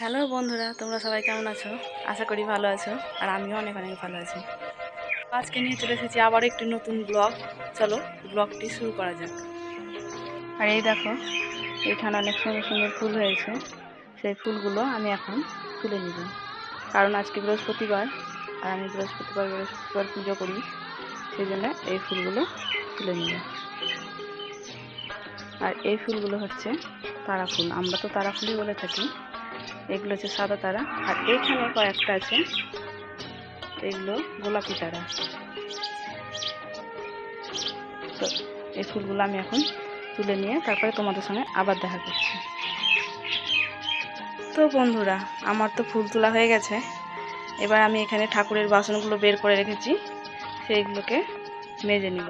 Hello বন্ধুরা, তোমরা সবাই কেমন আছো? আশা করি ভালো আছো, আর আমিও অনেক অনেক ভালো আছি। আজকে নিয়ে চলে এসেছি আবার একটি নতুন ব্লগ। চলো, ব্লগটি শুরু করা যাক। আর এই দেখো, এখানে অনেক সুন্দর সুন্দর ফুল হয়েছে। সেই ফুলগুলো আমি এখন তুলে নিব। কারণ আজকে বৃহস্পতিবার, আর আমি বৃহস্পতিবার বৃহস্পতিবার পুজো করি, সেই জন্য এই ফুলগুলো তুলে নিব। আর এই ফুলগুলো হচ্ছে তারা ফুল আমরা তো তারা ফুলই বলে থাকি। এগুলো হচ্ছে সাদা তারা। আর এখানে কয়েকটা আছে। এগুলো গোলাপি তারা। তো এই ফুলগুলো আমি এখন তুলে নিয়ে তারপরে তোমাদের সঙ্গে আবার দেখা করছি। তো বন্ধুরা, আমার তো ফুল তোলা হয়ে গেছে। এবার আমি এখানে ঠাকুরের বাসনগুলো বের করে রেখেছি। সেইগুলোকে মেজে নিব।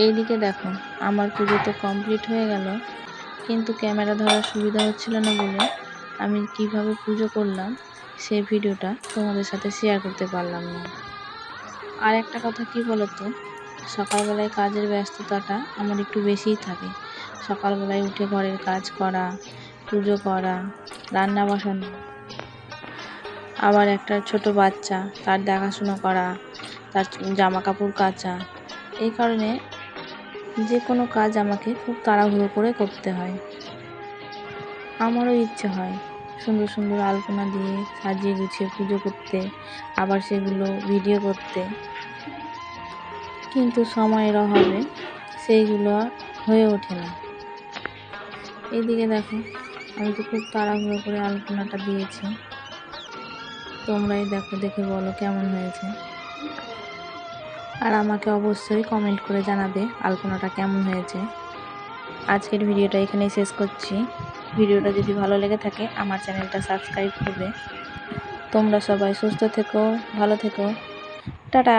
এইদিকে দেখো, আমার পুজো তো কমপ্লিট হয়ে গেল, কিন্তু ক্যামেরা ধরার সুবিধা হচ্ছিল না বলে আমি কীভাবে পুজো করলাম সেই ভিডিওটা তোমাদের সাথে শেয়ার করতে পারলাম না। আর একটা কথা কি বলতো, সকালবেলায় কাজের ব্যস্ততাটা আমার একটু বেশিই থাকে। সকালবেলায় উঠে ঘরের কাজ করা, পুজো করা, রান্না বসানো, আবার একটা ছোট বাচ্চা, তার দেখাশুনো করা, তার জামা কাপড় কাচা, এই কারণে যে কোনো কাজ আমাকে খুব তাড়াহুড়ো করে করতে হয়। আমারও ইচ্ছে হয় সুন্দর সুন্দর আলপনা দিয়ে সাজিয়ে গুছিয়ে পুজো করতে, আবার সেগুলো ভিডিও করতে। কিন্তু সময়ের অভাবে সেইগুলো আর হয়ে ওঠে না। এইদিকে দেখো, আমি তো খুব তাড়াহুড়ো করে আলপনাটা দিয়েছি। তোমরাই দেখো, দেখে বলো কেমন হয়েছে। আর আমাকে অবশ্যই কমেন্ট করে জানাবে আলপনাটা কেমন হয়েছে। আজকের ভিডিওটা এখানেই শেষ করছি। ভিডিওটা যদি ভালো লেগে থাকে, আমার চ্যানেলটা সাবস্ক্রাইব করবে। তোমরা সবাই সুস্থ থেকো, ভালো থেকো। টাটা!